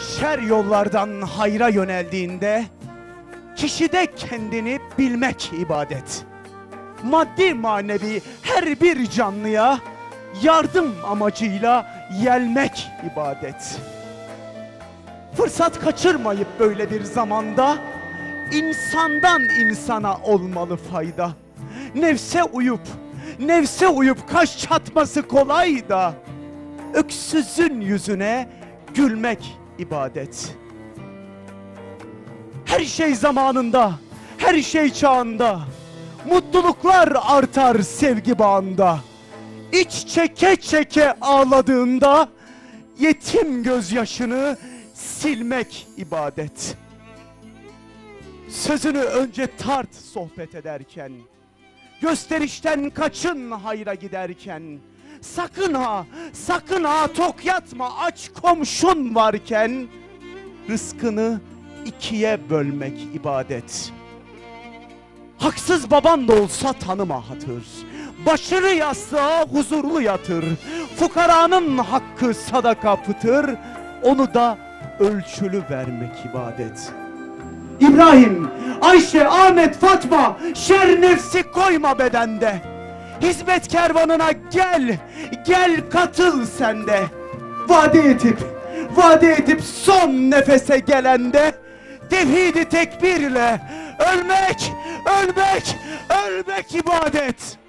Şer yollardan hayra yöneldiğinde kişide kendini bilmek ibadet. Maddi manevi her bir canlıya yardım amacıyla yelmek ibadet. Fırsat kaçırmayıp böyle bir zamanda insandan insana olmalı fayda. Nefse uyup, nefse uyup kaş çatması kolay da öksüzün yüzüne gülmek ibadet. Her şey zamanında, her şey çağında. Mutluluklar artar sevgi bağında. İç çeke çeke ağladığında yetim gözyaşını silmek ibadet. Sözünü önce tart sohbet ederken. Gösterişten kaçın hayra giderken. Sakın ha, sakın ha tok yatma aç komşun varken. Rızkını ikiye bölmek ibadet. Haksız baban da olsa tanıma hatır. Başını yastığa huzurlu yatır. Fukaranın hakkı sadaka pıtır. Onu da ölçülü vermek ibadet. İbrahim, Ayşe, Ahmet, Fatma şer nefsi koyma bedende. Hizmet kervanına gel, gel katıl sende. Vade edip, vade edip son nefese gelende tevhidi tekbirle ölmek, ölmek, ölmek ibadet.